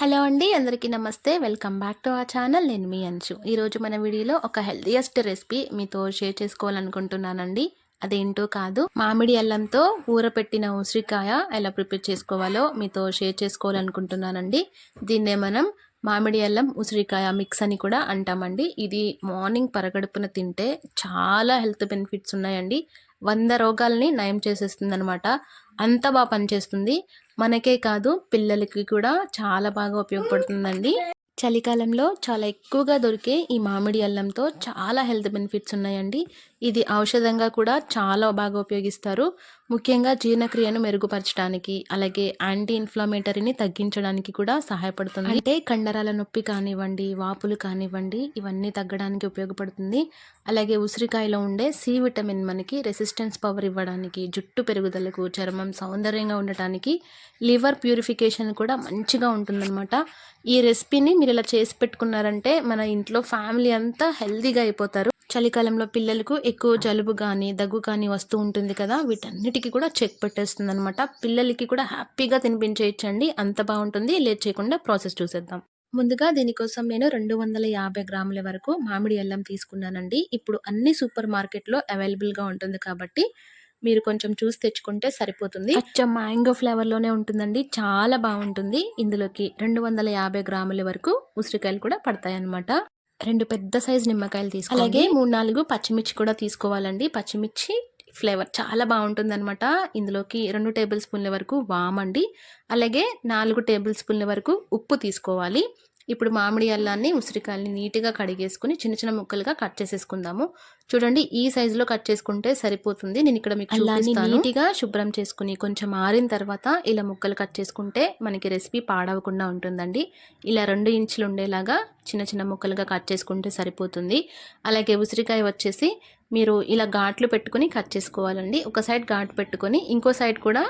Hello అండి అందరికీ నమస్తే. వెల్కమ్ బ్యాక్ టు ఆ ఛానల్. నేను మీ అంచు. ఈరోజు మన వీడియోలో ఒక హెల్తీయెస్ట్ రెసిపీ మీతో షేర్ చేసుకోవాలనుకుంటున్నానండి. అదేంటో కాదు మామిడి అల్లంతో ఊరపెట్టిన ఉసిరికాయ ఎలా ప్రిపేర్ చేసుకోవాలో మీతో షేర్ చేసుకోవాలనుకుంటున్నానండి. దీన్నే మనం మామిడి అల్లం ఉసిరికాయ మిక్స్ అని కూడా అంటామండి. ఇది మార్నింగ్ పరగడుపున తింటే చాలా హెల్త్ బెనిఫిట్స్ ఉన్నాయండి. వంద రోగాల్ని నయం చేసేస్తుంది అనమాట అంత బాగా పనిచేస్తుంది. మనకే కాదు పిల్లలకి కూడా చాలా బాగా ఉపయోగపడుతుందండి. చలికాలంలో చాలా ఎక్కువగా దొరికే ఈ మామిడి అల్లంతో చాలా హెల్త్ బెనిఫిట్స్ ఉన్నాయండి. ఇది ఔషధంగా కూడా చాలా బాగా ఉపయోగిస్తారు. ముఖ్యంగా జీర్ణక్రియను మెరుగుపరచడానికి అలాగే యాంటీ ఇన్ఫ్లమేటరీని తగ్గించడానికి కూడా సహాయపడుతుంది. అంటే కండరాల నొప్పి కానివ్వండి వాపులు కానివ్వండి ఇవన్నీ తగ్గడానికి ఉపయోగపడుతుంది. అలాగే ఉసిరికాయలో ఉండే సి విటమిన్ మనకి రెసిస్టెన్స్ పవర్ ఇవ్వడానికి జుట్టు పెరుగుదలకు చర్మం సౌందర్యంగా ఉండటానికి లివర్ ప్యూరిఫికేషన్ కూడా మంచిగా ఉంటుందన్నమాట. ఈ రెసిపీని మీరు ఇలా చేసి పెట్టుకున్నారంటే మన ఇంట్లో ఫ్యామిలీ అంతా హెల్తీగా అయిపోతారు. చలికాలంలో పిల్లలకు ఎక్కువ జలుబు కానీ దగ్గు కానీ వస్తూ ఉంటుంది కదా వీటన్నిటికీ కూడా చెక్ పెట్టేస్తుంది అనమాట పిల్లలకి కూడా హ్యాపీగా తినిపించేయచ్చండి. అంత బాగుంటుంది. లేట్ చేయకుండా ప్రాసెస్ చూసేద్దాం. ముందుగా దీనికోసం నేను రెండు వందల యాభై గ్రాముల వరకు మామిడి అల్లం తీసుకున్నానండి. ఇప్పుడు అన్ని సూపర్ మార్కెట్లో అవైలబుల్గా ఉంటుంది కాబట్టి మీరు కొంచెం చూసి తెచ్చుకుంటే సరిపోతుంది. అచ్చం మ్యాంగో ఫ్లేవర్లోనే ఉంటుందండి. చాలా బాగుంటుంది. ఇందులోకి రెండు వందల యాభై గ్రాముల వరకు ఉసిరికాయలు కూడా పడతాయి అన్నమాట రెండు పెద్ద సైజు నిమ్మకాయలు తీసుకోవాలి అలాగే మూడు నాలుగు పచ్చిమిర్చి కూడా తీసుకోవాలండి. పచ్చిమిర్చి ఫ్లేవర్ చాలా బాగుంటుంది అనమాట ఇందులోకి రెండు టేబుల్ స్పూన్ల వరకు వామండి. అలాగే నాలుగు టేబుల్ స్పూన్ల వరకు ఉప్పు తీసుకోవాలి. ఇప్పుడు మామిడి అల్లాన్ని ఉసిరికాయల్ని నీట్గా కడిగేసుకుని చిన్న చిన్న ముక్కలుగా కట్ చేసేసుకుందాము. చూడండి ఈ సైజులో కట్ చేసుకుంటే సరిపోతుంది. నేను ఇక్కడ మీకు అల్లాన్ని నీట్గా శుభ్రం చేసుకుని కొంచెం ఆరిన తర్వాత ఇలా ముక్కలు కట్ చేసుకుంటే మనకి రెసిపీ పాడవకుండా ఉంటుందండి. ఇలా రెండు ఇంచులు ఉండేలాగా చిన్న చిన్న ముక్కలుగా కట్ చేసుకుంటే సరిపోతుంది. అలాగే ఉసిరికాయ వచ్చేసి మీరు ఇలా ఘాట్లు పెట్టుకుని కట్ చేసుకోవాలండి. ఒక సైడ్ ఘాటు పెట్టుకొని ఇంకో సైడ్ కూడా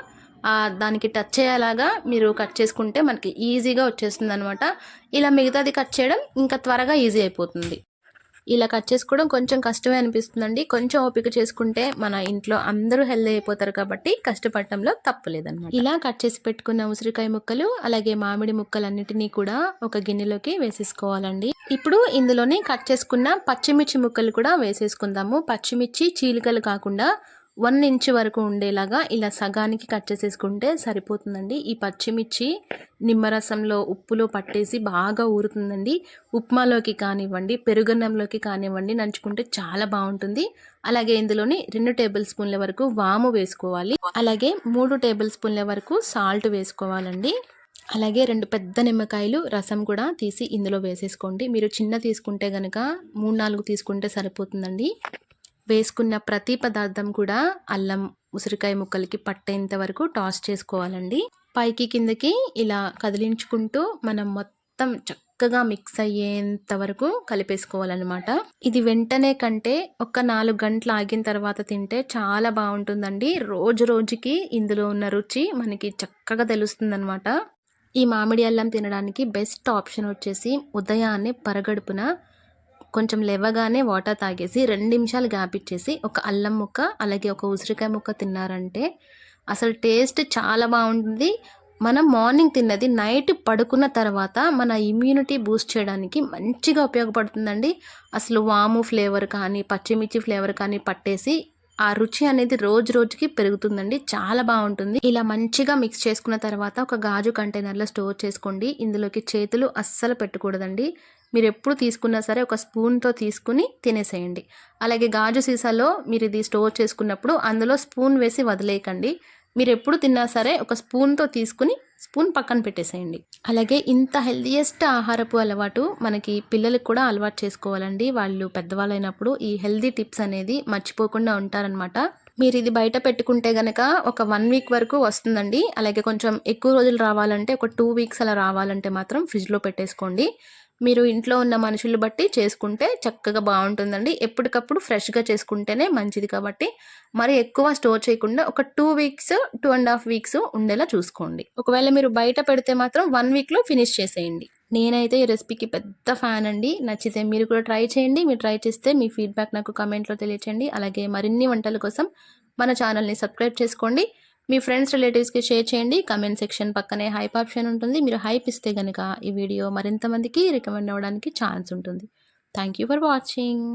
దానికి టచ్ అయ్యేలాగా మీరు కట్ చేసుకుంటే మనకి ఈజీగా వచ్చేస్తుంది అనమాట ఇలా మిగతాది కట్ చేయడం ఇంకా త్వరగా ఈజీ అయిపోతుంది. ఇలా కట్ చేసుకోవడం కొంచెం కష్టమే అనిపిస్తుందండి. కొంచెం ఓపిక చేసుకుంటే మన ఇంట్లో అందరూ హెల్దీ అయిపోతారు కాబట్టి కష్టపడటంలో తప్పలేదన్నమాట ఇలా కట్ చేసి పెట్టుకున్న ఉసిరికాయ ముక్కలు అలాగే మామిడి ముక్కలన్నిటినీ కూడా ఒక గిన్నెలోకి వేసేసుకోవాలండి. ఇప్పుడు ఇందులోనే కట్ చేసుకున్న పచ్చిమిర్చి ముక్కలు కూడా వేసేసుకుందాము. పచ్చిమిర్చి చీలికలు కాకుండా వన్ ఇంచ్ వరకు ఉండేలాగా ఇలా సగానికి కట్ చేసేసుకుంటే సరిపోతుందండి. ఈ పచ్చిమిర్చి నిమ్మరసంలో ఉప్పులో పట్టేసి బాగా ఊరుతుందండి. ఉప్మాలోకి కానివ్వండి పెరుగన్నంలోకి కానివ్వండి నంచుకుంటే చాలా బాగుంటుంది. అలాగే ఇందులోని రెండు టేబుల్ స్పూన్ల వరకు వాము వేసుకోవాలి. అలాగే మూడు టేబుల్ స్పూన్ల వరకు సాల్ట్ వేసుకోవాలండి. అలాగే రెండు పెద్ద నిమ్మకాయలు రసం కూడా తీసి ఇందులో వేసేసుకోండి. మీరు చిన్న తీసుకుంటే కనుక మూడు నాలుగు తీసుకుంటే సరిపోతుందండి. వేసుకున్న ప్రతి పదార్థం కూడా అల్లం ఉసిరికాయ ముక్కలకి పట్టేంత వరకు టాస్ చేసుకోవాలండి. పైకి కిందకి ఇలా కదిలించుకుంటూ మనం మొత్తం చక్కగా మిక్స్ అయ్యేంత వరకు కలిపేసుకోవాలన్నమాట. ఇది వెంటనే కంటే ఒక నాలుగు గంటలు ఆగిన తర్వాత తింటే చాలా బాగుంటుందండి. రోజు రోజుకి ఇందులో ఉన్న రుచి మనకి చక్కగా తెలుస్తుందన్నమాట. ఈ మామిడి అల్లం తినడానికి బెస్ట్ ఆప్షన్ వచ్చేసి ఉదయాన్నే పరగడుపున కొంచెం లేవగానే వాటర్ తాగేసి రెండు నిమిషాలు గ్యాప్ ఇచ్చేసి ఒక అల్లం ముక్క అలాగే ఒక ఉసిరికాయ ముక్క తిన్నారంటే అసలు టేస్ట్ చాలా బాగుంటుంది. మనం మార్నింగ్ తిన్నది నైట్ పడుకున్న తర్వాత మన ఇమ్యూనిటీ బూస్ట్ చేయడానికి మంచిగా ఉపయోగపడుతుందండి. అసలు వాము ఫ్లేవర్ కానీ పచ్చిమిర్చి ఫ్లేవర్ కానీ పట్టేసి ఆ రుచి అనేది రోజు రోజుకి పెరుగుతుందండి. చాలా బాగుంటుంది. ఇలా మంచిగా మిక్స్ చేసుకున్న తర్వాత ఒక గాజు కంటైనర్లో స్టోర్ చేసుకోండి. ఇందులోకి చేతులు అస్సలు పెట్టకూడదండి. మీరు ఎప్పుడు తీసుకున్నా సరే ఒక స్పూన్తో తీసుకుని తినేసేయండి. అలాగే గాజు సీసాలో మీరు ఇది స్టోర్ చేసుకున్నప్పుడు అందులో స్పూన్ వేసి వదిలేయకండి. మీరు ఎప్పుడు తిన్నా సరే ఒక స్పూన్తో తీసుకుని స్పూన్ పక్కన పెట్టేసేయండి. అలాగే ఇంత హెల్దీయెస్ట్ ఆహారపు అలవాటు మనకి పిల్లలకు కూడా అలవాటు చేసుకోవాలండి. వాళ్ళు పెద్దవాళ్ళైనప్పుడు ఈ హెల్దీ టిప్స్ అనేది మర్చిపోకుండా ఉంటారనమాట మీరు ఇది బయట పెట్టుకుంటే కనుక ఒక వన్ వీక్ వరకు వస్తుందండి. అలాగే కొంచెం ఎక్కువ రోజులు రావాలంటే ఒక టూ వీక్స్ అలా రావాలంటే మాత్రం ఫ్రిడ్జ్లో పెట్టేసుకోండి. మీరు ఇంట్లో ఉన్న మనుషులు బట్టి చేసుకుంటే చక్కగా బాగుంటుందండి. ఎప్పటికప్పుడు ఫ్రెష్గా చేసుకుంటేనే మంచిది కాబట్టి. మరి ఎక్కువ స్టోర్ చేయకుండా ఒక two weeks two and half weeks ఉండేలా చూసుకోండి. ఒకవేళ మీరు బయట పెడితే మాత్రం వన్ వీక్లో ఫినిష్ చేసేయండి. నేనైతే ఈ రెసిపీకి పెద్ద ఫ్యాన్ అండి. నచ్చితే మీరు కూడా ట్రై చేయండి. మీరు ట్రై చేస్తే మీ ఫీడ్బ్యాక్ నాకు కమెంట్లో తెలియచేయండి. అలాగే మరిన్ని వంటల కోసం మన ఛానల్ని సబ్స్క్రైబ్ చేసుకోండి. మీ ఫ్రెండ్స్ రిలేటివ్స్కి షేర్ చేయండి. కమెంట్ సెక్షన్ పక్కనే హైప్ ఆప్షన్ ఉంటుంది. మీరు హైప్ ఇస్తే కనుక ఈ వీడియో మరింత మందికి రికమెండ్ అవ్వడానికి ఛాన్స్ ఉంటుంది. Thank you for watching